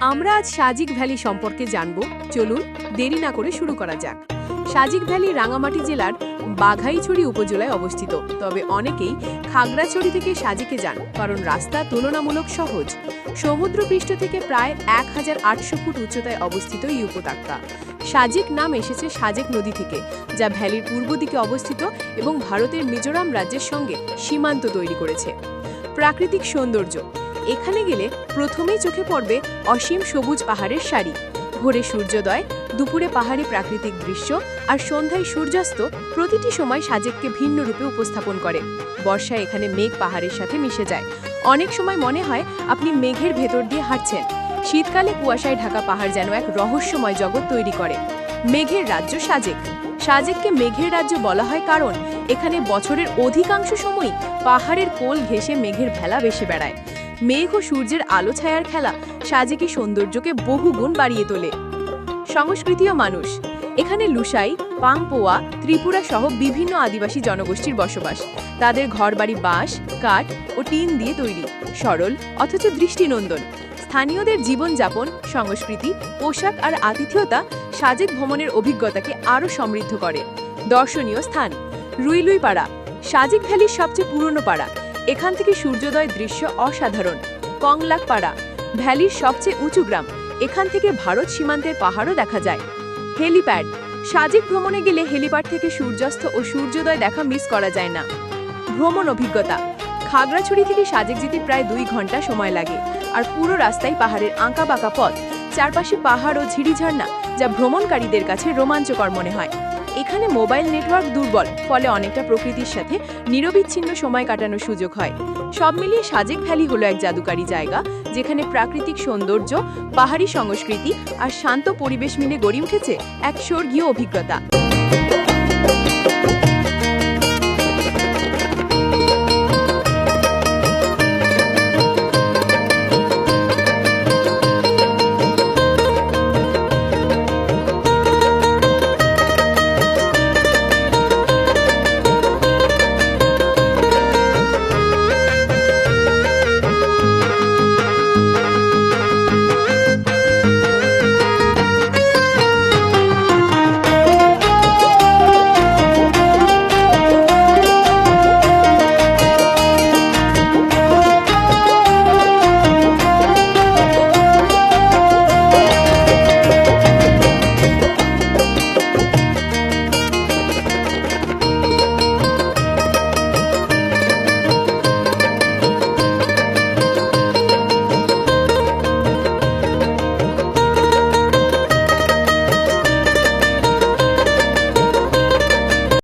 আমরা আজ সাজিক ভ্যালি সম্পর্কে জানব। চলুন, দেরি না করে শুরু করা যাক। সাজিক ভ্যালি রাঙামাটি জেলার বাঘাইছড়ি উপজেলায় অবস্থিত। তবে অনেকেই খাগড়াছড়ি থেকে সাজিকে যান, কারণ রাস্তা তুলনামূলক সহজ। সমুদ্রপৃষ্ঠ থেকে প্রায় এক হাজার আটশো ফুট উচ্চতায় অবস্থিত এই উপত্যকা। সাজিক নাম এসেছে সাজেক নদী থেকে, যা ভ্যালির পূর্ব দিকে অবস্থিত এবং ভারতের মিজোরাম রাজ্যের সঙ্গে সীমান্ত তৈরি করেছে। প্রাকৃতিক সৌন্দর্য এখানে গেলে প্রথমেই চোখে পড়বে অসীম সবুজ পাহাড়ের সারি। ভোরে সূর্যোদয়, দুপুরে পাহাড়ি প্রাকৃতিক দৃশ্য আর সন্ধ্যায় সূর্যাস্ত প্রতিটি সময় সাজেককে ভিন্ন রূপে উপস্থাপন করে। বর্ষায় এখানে মেঘ পাহাড়ের সাথে মিশে যায়। অনেক সময় মনে হয় আপনি মেঘের ভেতর দিয়ে হাঁটছেন। শীতকালে কুয়াশায় ঢাকা পাহাড় যেন এক রহস্যময় জগৎ তৈরি করে। মেঘের রাজ্য সাজেক। সাজেককে মেঘের রাজ্য বলা হয় কারণ এখানে বছরের অধিকাংশ সময়ই পাহাড়ের কোল ঘেঁষে মেঘের ভেলা ভেসে বেড়ায়। মেঘ ও সূর্যের আলো ছায়ার খেলা সাজেকি সৌন্দর্যকে বহুগুণ বাড়িয়ে তোলে। সংস্কৃতি ও মানুষ। এখানে লুসাই পাংপোয়া ত্রিপুরা সহ বিভিন্ন আদিবাসী জনগোষ্ঠীর বসবাস। তাদের ঘরবাড়ি বাঁশ, কাঠ ও টিন দিয়ে তৈরি, সরল অথচ দৃষ্টিনন্দন। স্থানীয়দের জীবনযাপন, সংস্কৃতি, পোশাক আর আতিথেয়তা সাজেক ভ্রমণের অভিজ্ঞতাকে আরও সমৃদ্ধ করে। দর্শনীয় স্থান রুইলুই পাড়া সাজেক ভ্যালির সবচেয়ে পুরনো পাড়া। এখান থেকে সূর্যোদয় দৃশ্য অসাধারণ। কংলাক পাড়া ভ্যালির সবচেয়ে উঁচু গ্রাম। এখান থেকে ভারত সীমান্তের পাহাড়ও দেখা যায়। হেলিপ্যাড, সাজেক ভ্রমণে গেলে হেলিপ্যাড থেকে সূর্যাস্ত ও সূর্যোদয় দেখা মিস করা যায় না। ভ্রমণ অভিজ্ঞতা, খাগড়াছড়ি থেকে সাজেক যেতে প্রায় দুই ঘণ্টা সময় লাগে। আর পুরো রাস্তায় পাহাড়ের আঁকা বাঁকা পথ। চারপাশে পাহাড় ও ঝিরিঝর্ণা যা ভ্রমণকারীদের কাছে রোমাঞ্চকর মনে হয়। এখানে মোবাইল নেটওয়ার্ক দুর্বল, ফলে অনেকটা প্রকৃতির সাথে নিরবিচ্ছিন্ন সময় কাটানোর সুযোগ হয়। সব মিলিয়ে সাজেক ভ্যালি হলো এক জাদুকারী জায়গা, যেখানে প্রাকৃতিক সৌন্দর্য, পাহাড়ি সংস্কৃতি আর শান্ত পরিবেশ মিলে গড়ে উঠেছে এক স্বর্গীয় অভিজ্ঞতা।